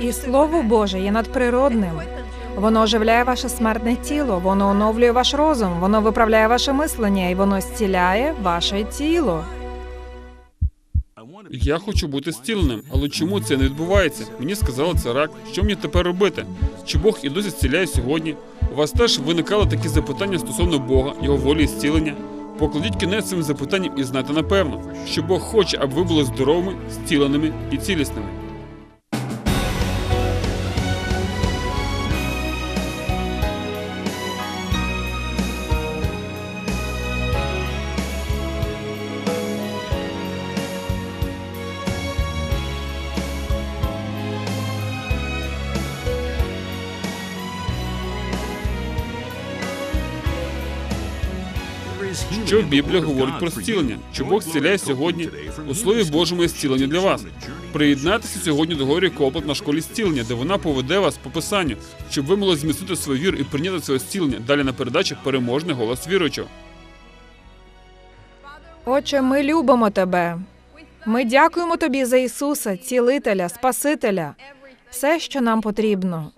І Слово Боже є надприродним. Воно оживляє ваше смертне тіло, воно оновлює ваш розум, воно виправляє ваше мислення і воно зціляє ваше тіло. Я хочу бути зціленим, але чому це не відбувається? Мені сказали це рак. Що мені тепер робити? Чи Бог і досі зціляє сьогодні? У вас теж виникали такі запитання стосовно Бога, його волі і зцілення? Покладіть кінець цим запитанням і знайте напевно, що Бог хоче, аби ви були здоровими, зціленими і цілісними. Що Біблія говорить про зцілення? Чи Бог зціляє сьогодні? У Слові Божому є зцілення для вас. Приєднайтеся сьогодні до Горі Коплет на школі зцілення, де вона поведе вас по писанню, щоб ви могли зміцнити свою віру і прийняти своє зцілення. Далі на передачі переможний голос віруючого. Отче, ми любимо тебе. Ми дякуємо тобі за Ісуса, цілителя, Спасителя, все, що нам потрібно.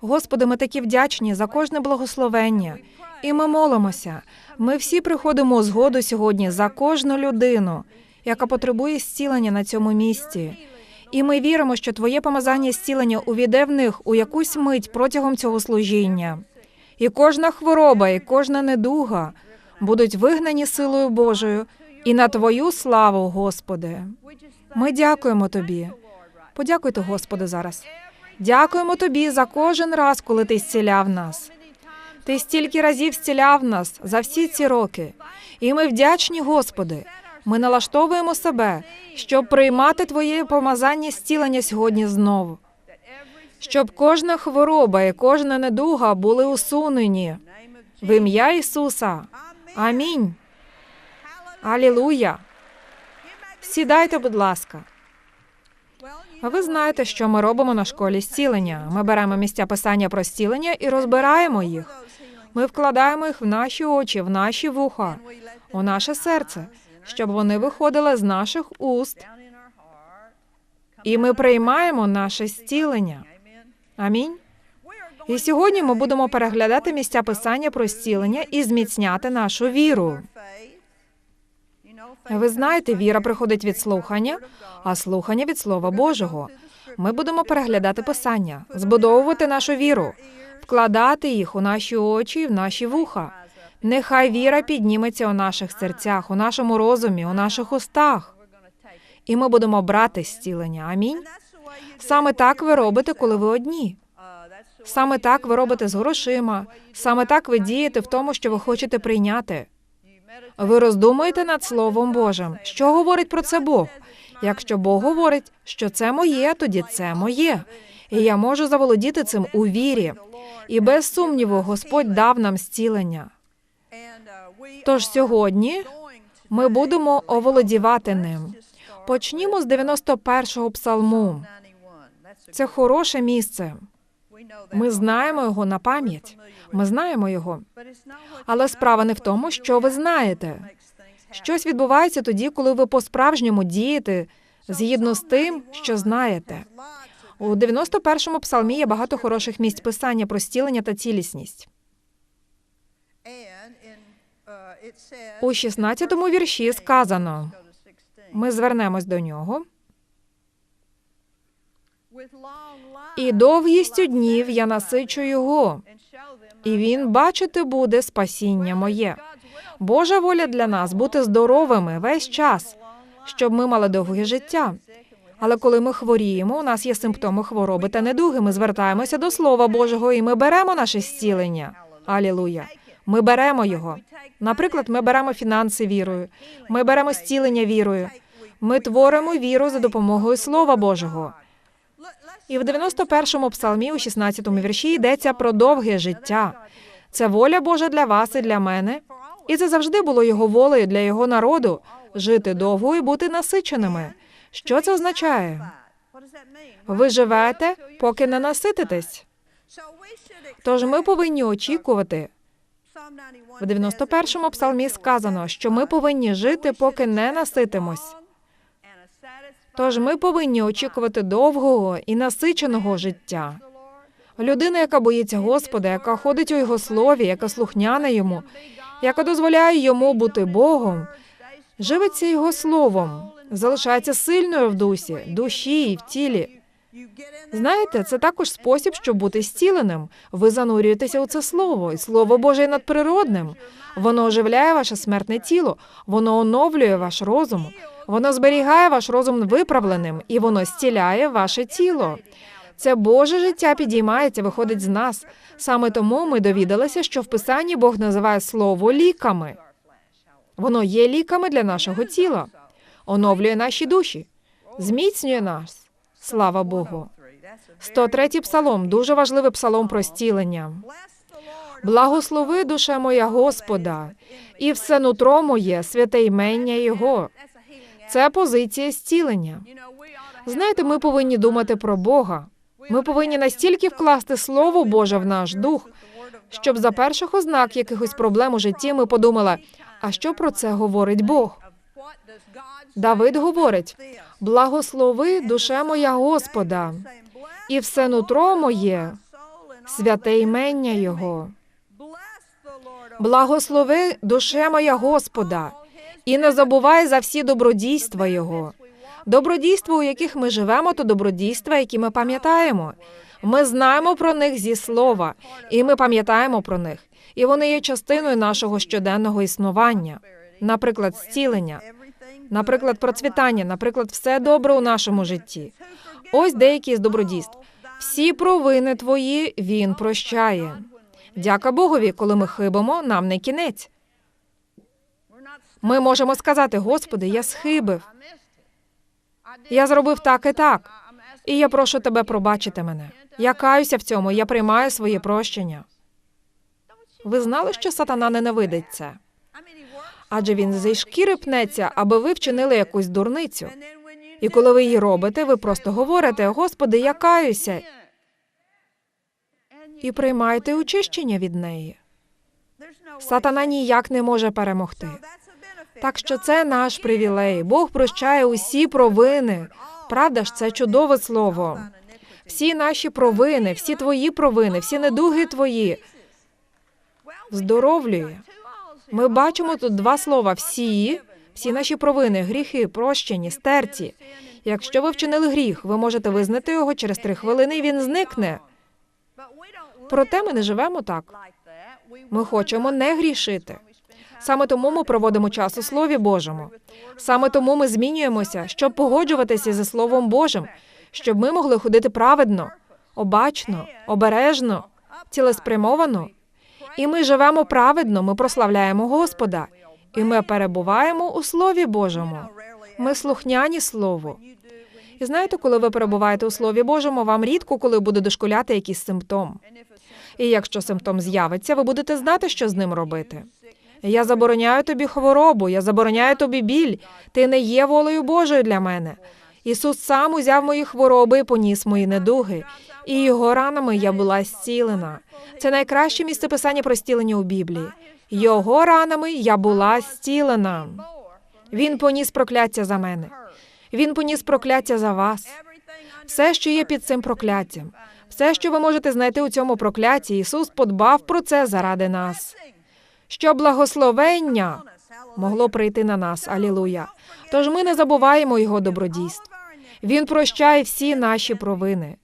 Господи, ми такі вдячні за кожне благословення. І ми молимося. Ми всі приходимо у згоду сьогодні за кожну людину, яка потребує зцілення на цьому місці. І ми віримо, що Твоє помазання зцілення увійде в них у якусь мить протягом цього служіння. І кожна хвороба, і кожна недуга будуть вигнані силою Божою і на Твою славу, Господи. Ми дякуємо Тобі. Подякуйте Господу зараз. Дякуємо Тобі за кожен раз, коли ти зціляв нас. Ти стільки разів зціляв нас за всі ці роки. І ми вдячні, Господи. Ми налаштовуємо себе, щоб приймати Твоє помазання зцілення сьогодні знову. Щоб кожна хвороба і кожна недуга були усунені. В ім'я Ісуса. Амінь. Алілуя. Сідайте, будь ласка. Ви знаєте, що ми робимо на школі зцілення. Ми беремо місця писання про зцілення і розбираємо їх. Ми вкладаємо їх в наші очі, в наші вуха, у наше серце, щоб вони виходили з наших уст, і ми приймаємо наше зцілення. Амінь. І сьогодні ми будемо переглядати місця писання про зцілення і зміцняти нашу віру. Ви знаєте, віра приходить від слухання, а слухання від Слова Божого. Ми будемо переглядати писання, збудовувати нашу віру, вкладати їх у наші очі і в наші вуха. Нехай віра підніметься у наших серцях, у нашому розумі, у наших устах. І ми будемо брати зцілення. Амінь. Саме так ви робите, коли ви одні. Саме так ви робите з грошима. Саме так ви дієте в тому, що ви хочете прийняти. Ви роздумуєте над Словом Божим. Що говорить про це Бог? Якщо Бог говорить, що це моє, тоді це моє. І я можу заволодіти цим у вірі. І без сумніву Господь дав нам зцілення. Тож сьогодні ми будемо оволодівати ним. Почнімо з 91-го псалму. Це хороше місце. Ми знаємо його на пам'ять. Ми знаємо його. Але справа не в тому, що ви знаєте. Щось відбувається тоді, коли ви по-справжньому дієте згідно з тим, що знаєте. У 91-му псалмі є багато хороших місць писання про стілення та цілісність. У 16-му вірші сказано. Ми звернемось до нього. І довгістю днів я насичу його, і він бачити буде спасіння моє. Божа воля для нас бути здоровими весь час, щоб ми мали довге життя. Але коли ми хворіємо, у нас є симптоми хвороби та недуги. Ми звертаємося до Слова Божого, і ми беремо наше зцілення. Алілуя. Ми беремо його. Наприклад, ми беремо фінанси вірою, ми беремо зцілення вірою. Ми творимо віру за допомогою Слова Божого. І в 91-му псалмі, у 16-му вірші йдеться про довге життя. Це воля Божа для вас і для мене. І це завжди було його волею для його народу жити довго і бути насиченими. Що це означає? Ви живете, поки не насититесь. Тож ми повинні очікувати. В 91-му псалмі сказано, що ми повинні жити, поки не наситимось. Тож ми повинні очікувати довгого і насиченого життя. Людина, яка боїться Господа, яка ходить у його слові, яка слухняна йому, яка дозволяє йому бути Богом, живиться його словом, залишається сильною в дусі, душі і в тілі. Знаєте, це також спосіб, щоб бути зціленим. Ви занурюєтеся у це слово, і слово Боже є надприродним. Воно оживляє ваше смертне тіло, воно оновлює ваш розум, воно зберігає ваш розум виправленим, і воно зціляє ваше тіло. Це Боже життя підіймається, виходить з нас. Саме тому ми довідалися, що в Писанні Бог називає слово ліками. Воно є ліками для нашого тіла, оновлює наші душі, зміцнює нас. Слава Богу. 103-й псалом дуже важливий псалом про зцілення. Благослови душа моя Господа, і все нутро моє, святе ймення Його. Це позиція зцілення. Знаєте, ми повинні думати про Бога. Ми повинні настільки вкласти Слово Боже в наш дух, щоб за перших ознак якихось проблем у житті ми подумали, а що про це говорить Бог? Давид говорить: благослови душе моя Господа, і все нутро моє, святе ймення Його. Благослови душе моя Господа, і не забувай за всі добродійства Його. Добродійства, у яких ми живемо, то добродійства, які ми пам'ятаємо. Ми знаємо про них зі слова, і ми пам'ятаємо про них. І вони є частиною нашого щоденного існування. Наприклад, зцілення, наприклад, процвітання, наприклад, все добре у нашому житті. Ось деякі з добродійств. Всі провини твої він прощає. Дяка Богові, коли ми хибимо, нам не кінець. Ми можемо сказати, Господи, я схибив. Я зробив так і так. І я прошу тебе пробачити мене. Я каюся в цьому, я приймаю своє прощення. Ви знали, що сатана ненавидить це? Адже він зі шкіри пнеться, аби ви вчинили якусь дурницю. І коли ви її робите, ви просто говорите: Господи, я каюся, і приймаєте очищення від неї. Сатана ніяк не може перемогти. Так що це наш привілей. Бог прощає усі провини. Правда ж, це чудове слово. Всі наші провини, всі твої провини, всі недуги твої здоровлює. Ми бачимо тут два слова: всі, всі наші провини, гріхи, прощені, стерті. Якщо ви вчинили гріх, ви можете визнати його через три хвилини, і він зникне. Проте ми не живемо так. Ми хочемо не грішити. Саме тому ми проводимо час у Слові Божому. Саме тому ми змінюємося, щоб погоджуватися зі Словом Божим, щоб ми могли ходити праведно, обачно, обережно, цілеспрямовано. І ми живемо праведно, ми прославляємо Господа, і ми перебуваємо у Слові Божому. Ми слухняні Слову. І знаєте, коли ви перебуваєте у Слові Божому, вам рідко коли буде дошкуляти якийсь симптом. І якщо симптом з'явиться, ви будете знати, що з ним робити. Я забороняю тобі хворобу, я забороняю тобі біль. Ти не є волею Божою для мене. Ісус сам узяв мої хвороби і поніс мої недуги, і його ранами я була зцілена. Це найкраще місце писання про зцілення у Біблії. Його ранами я була зцілена. Він поніс прокляття за мене. Він поніс прокляття за вас. Все, що є під цим прокляттям, все, що ви можете знайти у цьому прокляті, Ісус подбав про це заради нас. Що благословення могло прийти на нас. Алілуя. Тож ми не забуваємо його добродійств. Він прощає всі наші провини.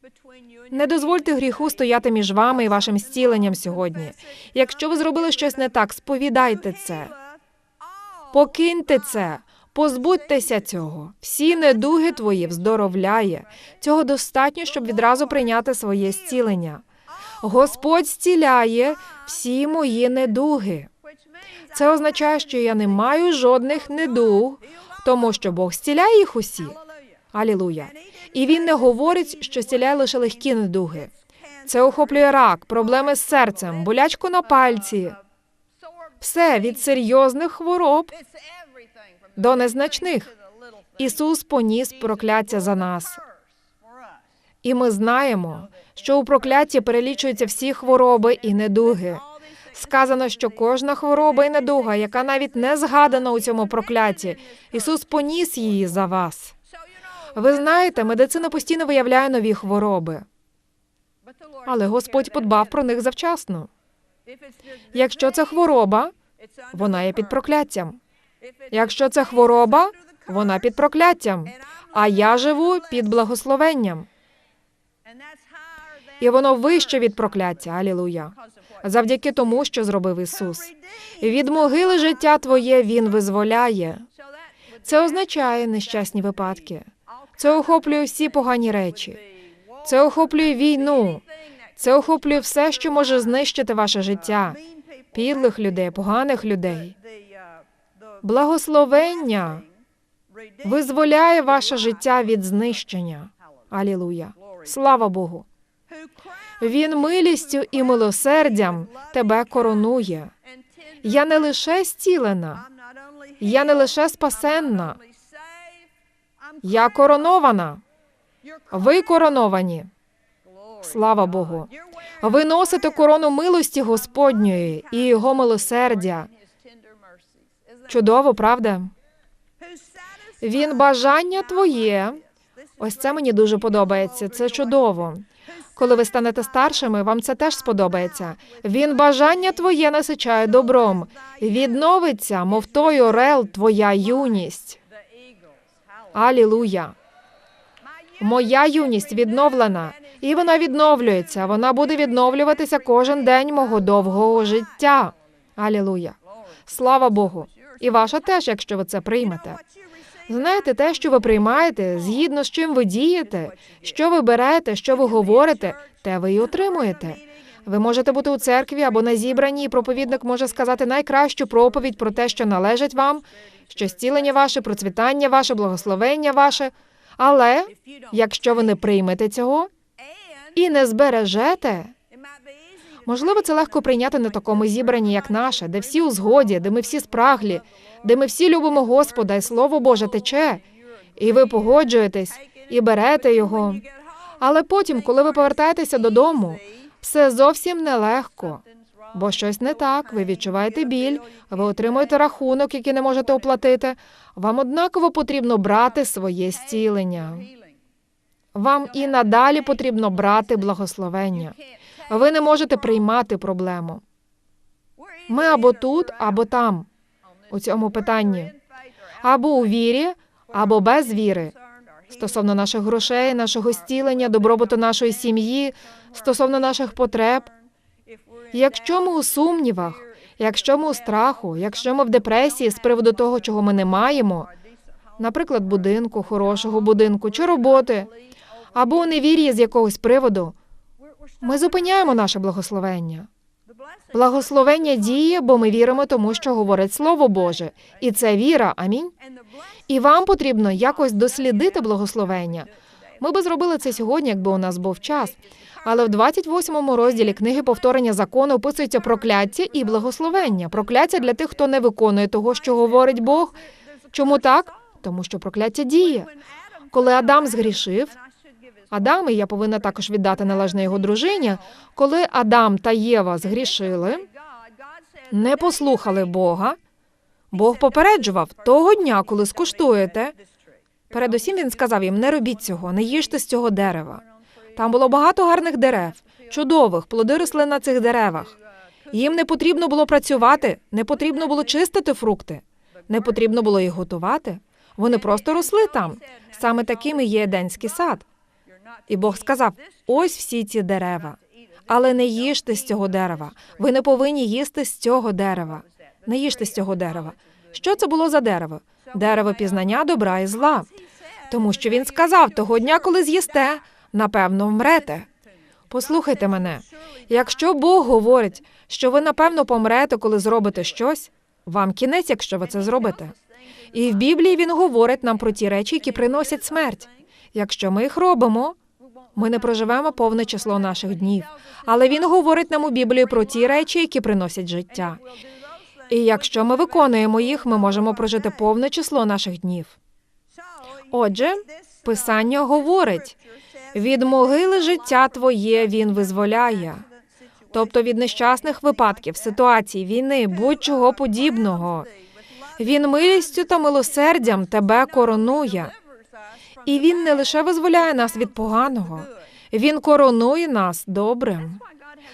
Не дозвольте гріху стояти між вами і вашим зціленням сьогодні. Якщо ви зробили щось не так, сповідайте це. Покиньте це, позбудьтеся цього. Всі недуги твої вздоровляє. Цього достатньо, щоб відразу прийняти своє зцілення. Господь зціляє всі мої недуги. Це означає, що я не маю жодних недуг, тому що Бог зціляє їх усі. Алілуя. І він не говорить, що зціляє лише легкі недуги. Це охоплює рак, проблеми з серцем, болячку на пальці. Все від серйозних хвороб до незначних. Ісус поніс прокляття за нас. І ми знаємо, що у проклятті перелічуються всі хвороби і недуги. Сказано, що кожна хвороба і недуга, яка навіть не згадана у цьому прокляті, Ісус поніс її за вас. Ви знаєте, медицина постійно виявляє нові хвороби, але Господь подбав про них завчасно. Якщо це хвороба, вона є під прокляттям. Якщо це хвороба, вона під прокляттям. А я живу під благословенням. І воно вище від прокляття. Алілуя. Завдяки тому, що зробив Ісус. Від могили життя твоє Він визволяє. Це означає нещасні випадки. Це охоплює всі погані речі. Це охоплює війну. Це охоплює все, що може знищити ваше життя, підлих людей, поганих людей. Благословення визволяє ваше життя від знищення. Алілуя. Слава Богу. Він милістю і милосердям тебе коронує. Я не лише зцілена, я не лише спасенна, я коронована. Ви короновані. Слава Богу. Ви носите корону милості Господньої і його милосердя. Чудово, правда? Він бажання твоє. Ось це мені дуже подобається. Це чудово. Коли ви станете старшими, вам це теж сподобається. Він бажання твоє насичає добром. Відновиться, мов той орел, твоя юність. Алілуя. Моя юність відновлена, і вона відновлюється. Вона буде відновлюватися кожен день мого довгого життя. Алілуя. Слава Богу. І ваша теж, якщо ви це приймете. Знаєте, те, що ви приймаєте, згідно з чим ви дієте, що ви берете, що ви говорите, те ви і отримуєте. Ви можете бути у церкві або на зібранні, і проповідник може сказати найкращу проповідь про те, що належить вам, що зцілення ваше, процвітання ваше, благословення ваше. Але якщо ви не приймете цього і не збережете, можливо, це легко прийняти на такому зібранні, як наше, де всі у згоді, де ми всі спраглі, де ми всі любимо Господа, і Слово Боже тече, і ви погоджуєтесь і берете його. Але потім, коли ви повертаєтеся додому, все зовсім нелегко. Бо щось не так, ви відчуваєте біль, ви отримуєте рахунок, який не можете оплатити. Вам однаково потрібно брати своє зцілення. Вам і надалі потрібно брати благословення. Ви не можете приймати проблему. Ми або тут, або там, у цьому питанні, або у вірі, або без віри. Стосовно наших грошей, нашого зцілення, добробуту нашої сім'ї, стосовно наших потреб. Якщо ми у сумнівах, якщо ми у страху, якщо ми в депресії з приводу того, чого ми не маємо, наприклад, будинку, хорошого будинку чи роботи, або у невір'ї з якогось приводу, ми зупиняємо наше благословення. Благословення діє, бо ми віримо тому, що говорить Слово Боже, і це віра. Амінь. І вам потрібно якось дослідити благословення. Ми би зробили це сьогодні, якби у нас був час. Але в 28 розділі книги повторення закону описується прокляття і благословення. Прокляття для тих, хто не виконує того, що говорить Бог. Чому так? Тому що прокляття діє. Коли Адам згрішив, Адам, і я повинна також віддати належне його дружині, коли Адам та Єва згрішили, не послухали Бога, Бог попереджував того дня, коли скуштуєте. Передусім він сказав їм: не робіть цього, не їжте з цього дерева. Там було багато гарних дерев, чудових, плоди росли на цих деревах. Їм не потрібно було працювати, не потрібно було чистити фрукти, не потрібно було їх готувати. Вони просто росли там. Саме таким і є Еденський сад. І Бог сказав: ось всі ці дерева. Але не їжте з цього дерева. Ви не повинні їсти з цього дерева. Не їжте з цього дерева. Що це було за дерево? Дерево пізнання добра і зла. Тому що він сказав того дня, коли з'їсте, напевно, вмрете. Послухайте мене. Якщо Бог говорить, що ви напевно помрете, коли зробите щось, вам кінець, якщо ви це зробите. І в Біблії він говорить нам про ті речі, які приносять смерть. Якщо ми їх робимо, ми не проживемо повне число наших днів. Але він говорить нам у Біблії про ті речі, які приносять життя. І якщо ми виконуємо їх, ми можемо прожити повне число наших днів. Отже, Писання говорить: від могили життя твоє він визволяє, тобто від нещасних випадків, ситуацій, війни, будь-чого подібного. Він милістю та милосердям тебе коронує. І він не лише визволяє нас від поганого, він коронує нас добрим.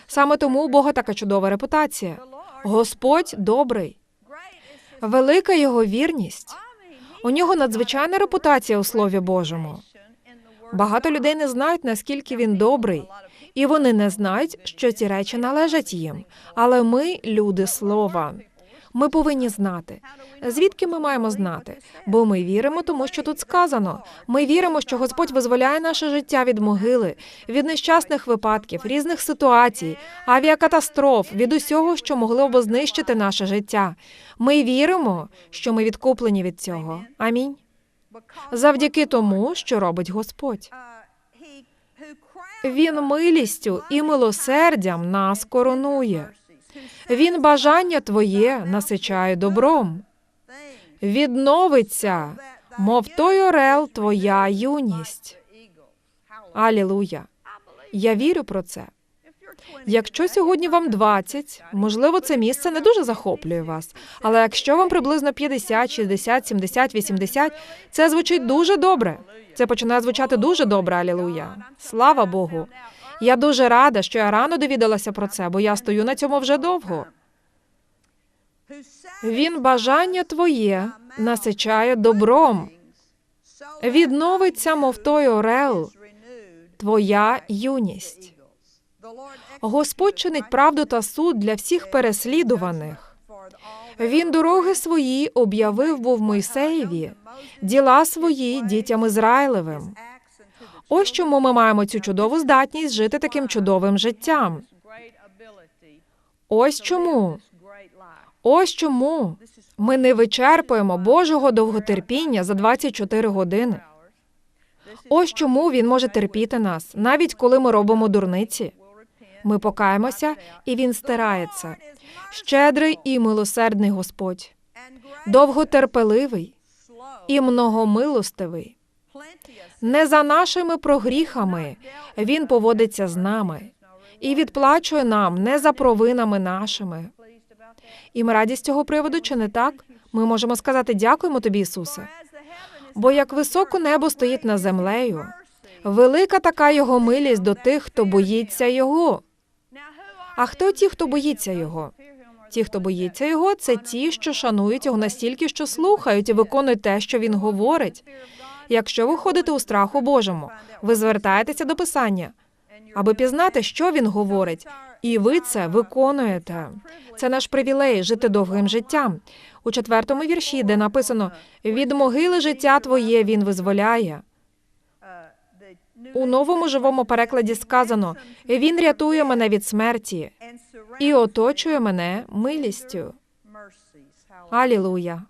Саме тому у Бога така чудова репутація. Господь добрий, велика його вірність. У нього надзвичайна репутація у Слові Божому. Багато людей не знають, наскільки він добрий, і вони не знають, що ці речі належать їм. Але ми, люди слова, ми повинні знати. Звідки ми маємо знати? Бо ми віримо, тому що тут сказано. Ми віримо, що Господь визволяє наше життя від могили, від нещасних випадків, різних ситуацій, авіакатастроф, від усього, що могло б знищити наше життя. Ми віримо, що ми відкуплені від цього. Амінь. Завдяки тому, що робить Господь. Він милістю і милосердям нас коронує. Він бажання твоє насичає добром. Відновиться, мов той орел, твоя юність. Алілуя. Я вірю про це. Якщо сьогодні вам 20, можливо, це місце не дуже захоплює вас. Але якщо вам приблизно 50, 60, 70, 80, це звучить дуже добре. Це починає звучати дуже добре, алілуя. Слава Богу. Я дуже рада, що я рано довідалася про це, бо я стою на цьому вже довго. Він бажання твоє насичає добром. Відновиться, мов той орел, твоя юність. Господь чинить правду та суд для всіх переслідуваних. Він дороги свої об'явив був Мойсеєві, діла свої дітям Ізраїлевим. Ось чому ми маємо цю чудову здатність жити таким чудовим життям. Ось чому. Ось чому ми не вичерпуємо Божого довготерпіння за 24 години. Ось чому він може терпіти нас, навіть коли ми робимо дурниці. Ми покаємося, і він стирається. Щедрий і милосердний Господь, довготерпеливий і многомилостивий. Не за нашими прогріхами він поводиться з нами і відплачує нам не за провинами нашими. І ми раді з цього приводу, чи не так? Ми можемо сказати дякуємо тобі, Ісусе. Бо як високо небо стоїть над землею, велика така його милість до тих, хто боїться його. А хто ті, хто боїться його? Ті, хто боїться його, це ті, що шанують його настільки, що слухають і виконують те, що він говорить. Якщо ви ходите у страху Божому, ви звертаєтеся до Писання, аби пізнати, що він говорить, і ви це виконуєте. Це наш привілей жити довгим життям. У четвертому вірші, де написано від могили життя твоє він визволяє. У новому живому перекладі сказано Він рятує мене від смерті і оточує мене милістю. Алілуя!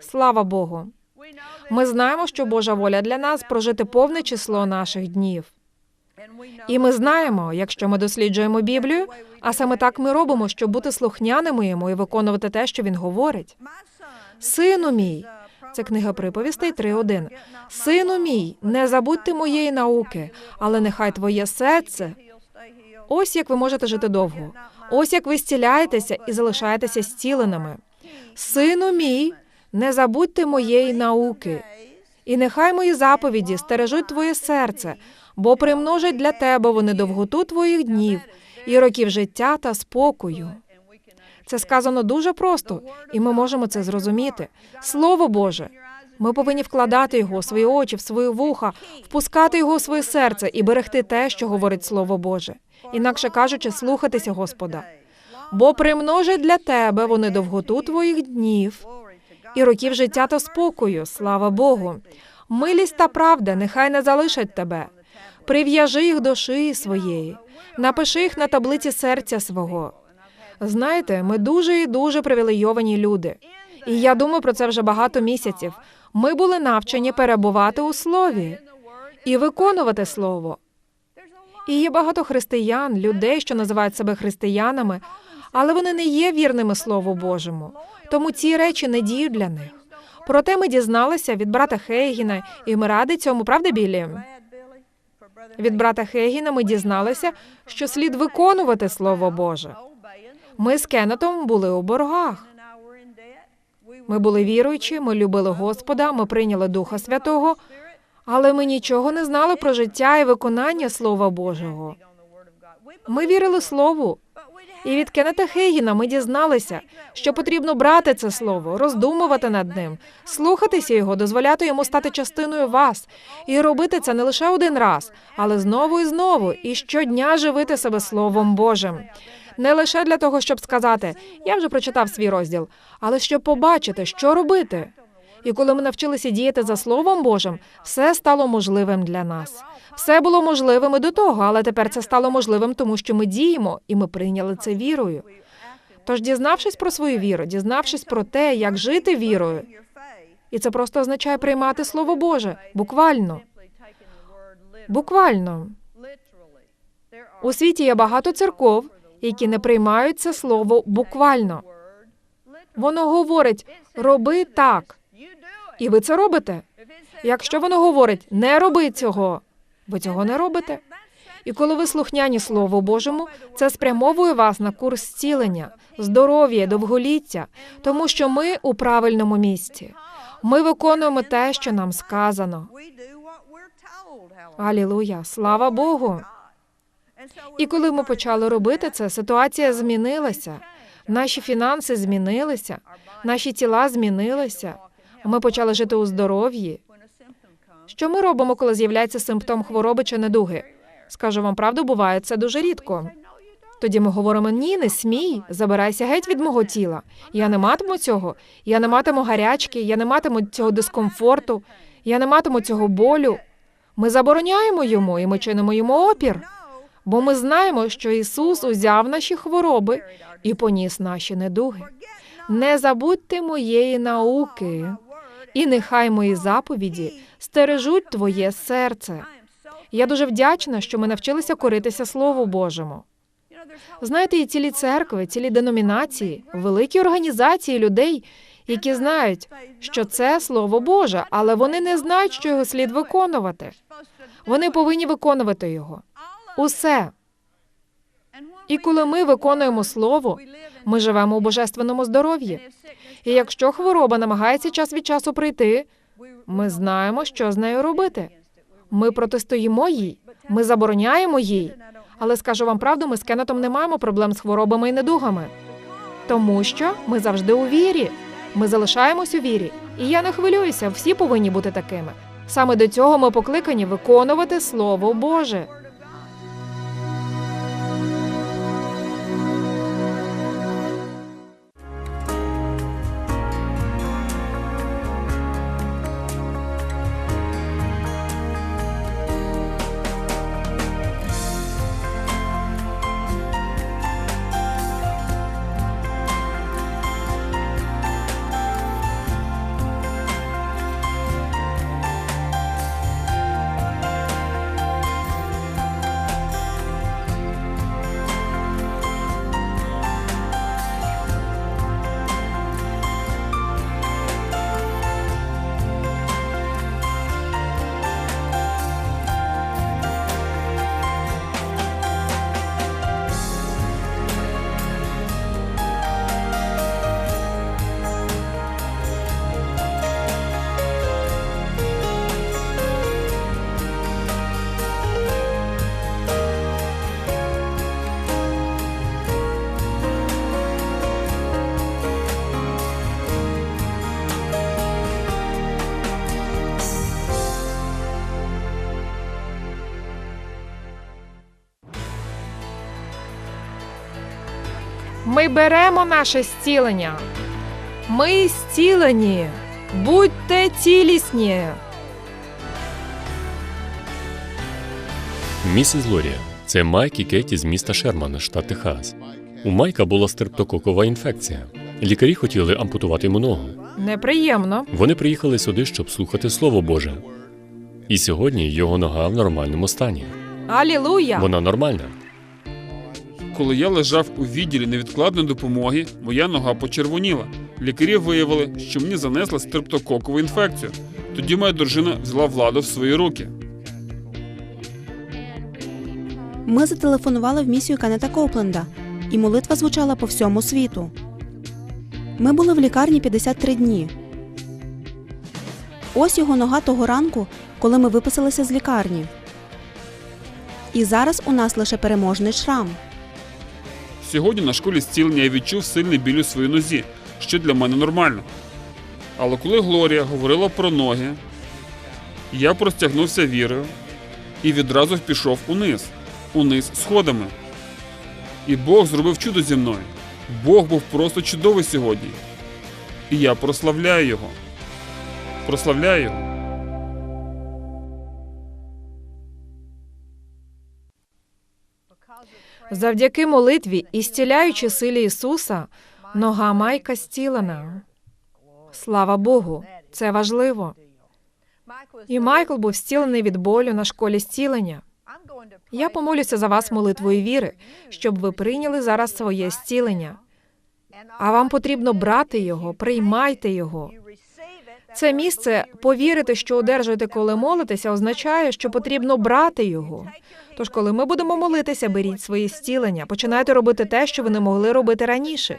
Слава Богу! Ми знаємо, що Божа воля для нас прожити повне число наших днів. І ми знаємо, якщо ми досліджуємо Біблію, а саме так ми робимо, щоб бути слухняними йому і виконувати те, що він говорить. Сину мій, це книга приповістей 3.1. Сину мій, не забудьте моєї науки, але нехай твоє серце. Ось як ви можете жити довго. Ось як ви зціляєтеся і залишаєтеся зціленими. Сину мій, не забудьте моєї науки, і нехай мої заповіді стережуть твоє серце, бо примножать для тебе вони довготу твоїх днів і років життя та спокою. Це сказано дуже просто, і ми можемо це зрозуміти. Слово Боже. Ми повинні вкладати його в свої очі, в свої вуха, впускати його у своє серце і берегти те, що говорить Слово Боже. Інакше кажучи, слухатися Господа. Бо примножать для тебе вони довготу твоїх днів і років життя та спокою. Слава Богу. Милість та правда нехай не залишать тебе. Прив'яжи їх до шиї своєї, напиши їх на таблиці серця свого. Знаєте, ми дуже і дуже привілейовані люди. І я думаю про це вже багато місяців. Ми були навчені перебувати у слові і виконувати слово. І є багато християн, людей, що називають себе християнами, але вони не є вірними Слову Божому. Тому ці речі не діють для них. Проте ми дізналися від брата Хейгіна, і ми раді цьому, правда, Білі? Від брата Хейгіна ми дізналися, що слід виконувати Слово Боже. Ми з Кеннетом були у боргах. Ми були віруючі, ми любили Господа, ми прийняли Духа Святого, Але ми нічого не знали про життя і виконання Слова Божого. Ми вірили Слову. І від Кеннета Хейгіна ми дізналися, що потрібно брати це слово, роздумувати над ним, слухатися його, дозволяти йому стати частиною вас і робити це не лише один раз, але знову і знову, і щодня живити себе Словом Божим. Не лише для того, щоб сказати, я вже прочитав свій розділ, але щоб побачити, що робити. І коли ми навчилися діяти за Словом Божим, все стало можливим для нас. Все було можливим і до того, але тепер це стало можливим, тому що ми діємо, і ми прийняли це вірою. Тож, дізнавшись про свою віру, дізнавшись про те, як жити вірою, і це просто означає приймати Слово Боже, буквально. Буквально. У світі є багато церков, які не приймають це слово буквально. Воно говорить роби так, і ви це робите. Якщо воно говорить не роби цього, ви цього не робите. І коли ви слухняні Слову Божому, це спрямовує вас на курс зцілення, здоров'я, довголіття, тому що ми у правильному місці. Ми виконуємо те, що нам сказано. Алілуя, слава Богу. І коли ми почали робити це, ситуація змінилася. Наші фінанси змінилися, наші тіла змінилися. Ми почали жити у здоров'ї. Що ми робимо, коли з'являється симптом хвороби чи недуги? Скажу вам правду, буває це дуже рідко. Тоді ми говоримо: ні, не смій, забирайся геть від мого тіла. Я не матиму цього, я не матиму гарячки, я не матиму цього дискомфорту, я не матиму цього болю. Ми забороняємо йому і ми чинимо йому опір. Бо ми знаємо, що Ісус узяв наші хвороби і поніс наші недуги. Не забудьте моєї науки, і нехай мої заповіді стережуть твоє серце. Я дуже вдячна, що ми навчилися коритися Слову Божому. Знаєте, і цілі церкви, цілі деномінації, великі організації людей, які знають, що це Слово Боже, але вони не знають, що його слід виконувати. Вони повинні виконувати його. Усе. І коли ми виконуємо слово, ми живемо у божественному здоров'ї. І якщо хвороба намагається час від часу прийти, ми знаємо, що з нею робити. Ми протистоїмо їй, ми забороняємо їй. Але скажу вам правду, ми з Кеннетом не маємо проблем з хворобами і недугами. Тому що ми завжди у вірі. Ми залишаємось у вірі. І я не хвилююся, всі повинні бути такими. Саме до цього ми покликані виконувати Слово Боже. Ми беремо наше зцілення. Ми зцілені. Будьте цілісні. Місіс Лорія, це Майк і Кеті з міста Шерман, штат Техас. У Майка була стрептококова інфекція. Лікарі хотіли ампутувати йому ногу. Неприємно. Вони приїхали сюди, щоб слухати Слово Боже. І сьогодні його нога в нормальному стані. Алілуя! Вона нормальна. Коли я лежав у відділі невідкладної допомоги, моя нога почервоніла. Лікарі виявили, що мені занесли стрептококову інфекцію. Тоді моя дружина взяла владу в свої руки. Ми зателефонували в місію Канета Копленда, і молитва звучала по всьому світу. Ми були в лікарні 53 дні. Ось його нога того ранку, коли ми виписалися з лікарні. І зараз у нас лише переможний шрам. Сьогодні на школі зцілення я відчув сильний біль у своїй нозі, що для мене нормально. Але коли Глорія говорила про ноги, я простягнувся вірою і відразу пішов униз, униз сходами. І Бог зробив чудо зі мною. Бог був просто чудовий сьогодні. І я прославляю його. Прославляю його. Завдяки молитві і зціляючи силі Ісуса, нога Майка зцілена. Слава Богу, це важливо. І Майкл був зцілений від болю на школі зцілення. Я помолюся за вас молитвою віри, щоб ви прийняли зараз своє зцілення. А вам потрібно брати його, приймайте його. Це місце повірити, що одержуєте, коли молитеся, означає, що потрібно брати його. Тож, коли ми будемо молитися, беріть свої зцілення, починайте робити те, що ви не могли робити раніше.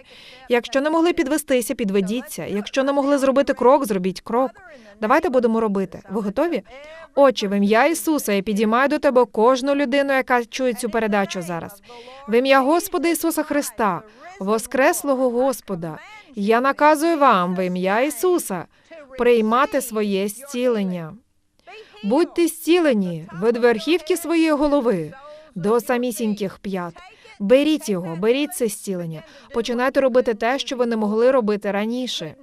Якщо не могли підвестися, підведіться. Якщо не могли зробити крок, зробіть крок. Давайте будемо робити. Ви готові? Отче, в ім'я Ісуса я підіймаю до тебе кожну людину, яка чує цю передачу зараз. В ім'я Господа Ісуса Христа, Воскреслого Господа, я наказую вам в ім'я Ісуса приймати своє зцілення. Будьте зцілені від верхівки своєї голови до самісіньких п'ят. Беріть його, беріть це зцілення. Починайте робити те, що ви не могли робити раніше.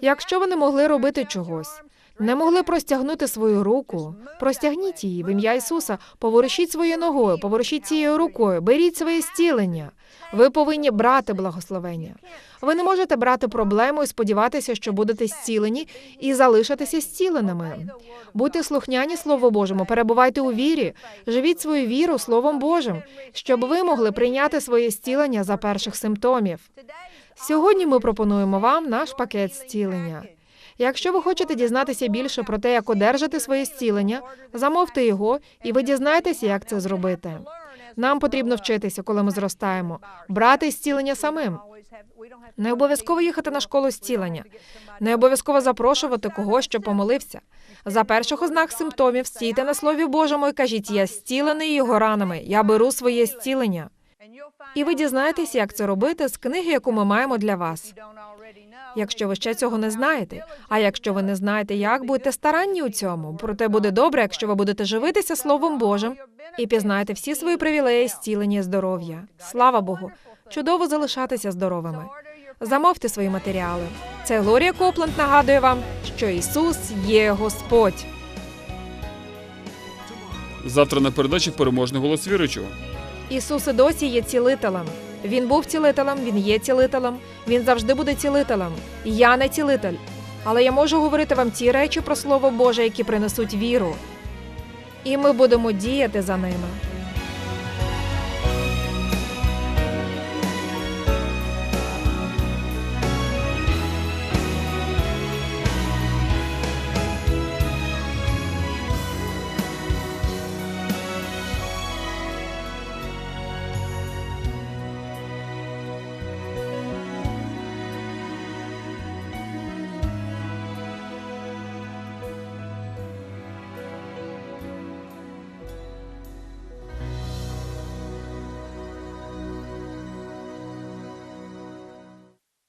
Якщо ви не могли робити чогось, не могли простягнути свою руку, простягніть її в ім'я Ісуса, поворушіть своєю ногою, поворушіть цією рукою, беріть своє зцілення. Ви повинні брати благословення. Ви не можете брати проблему і сподіватися, що будете зцілені і залишитися зціленими. Будьте слухняні Слову Божому, перебувайте у вірі, живіть свою віру Словом Божим, щоб ви могли прийняти своє зцілення за перших симптомів. Сьогодні ми пропонуємо вам наш пакет зцілення. Якщо ви хочете дізнатися більше про те, як одержати своє зцілення, замовте його, і ви дізнаєтеся, як це зробити. Нам потрібно вчитися, коли ми зростаємо, брати зцілення самим. Не обов'язково їхати на школу зцілення, не обов'язково запрошувати когось, що помолився. За перших ознак симптомів стійте на слові Божому і кажіть: я зцілений його ранами, я беру своє зцілення. І ви дізнаєтеся, як це робити з книги, яку ми маємо для вас. Якщо ви ще цього не знаєте, а якщо ви не знаєте, як будьте старанні у цьому. Проте буде добре, якщо ви будете живитися Словом Божим і пізнаєте всі свої привілеї, зцілення, і здоров'я. Слава Богу! Чудово залишатися здоровими. Замовте свої матеріали. Це Глорія Копланд нагадує вам, що Ісус є Господь. Завтра на передачі переможний голос віруючого. Ісус і досі є цілителем. Він був цілителем, він є цілителем, він завжди буде цілителем. Я не цілитель. Але я можу говорити вам ті речі про Слово Боже, які принесуть віру. І ми будемо діяти за ними.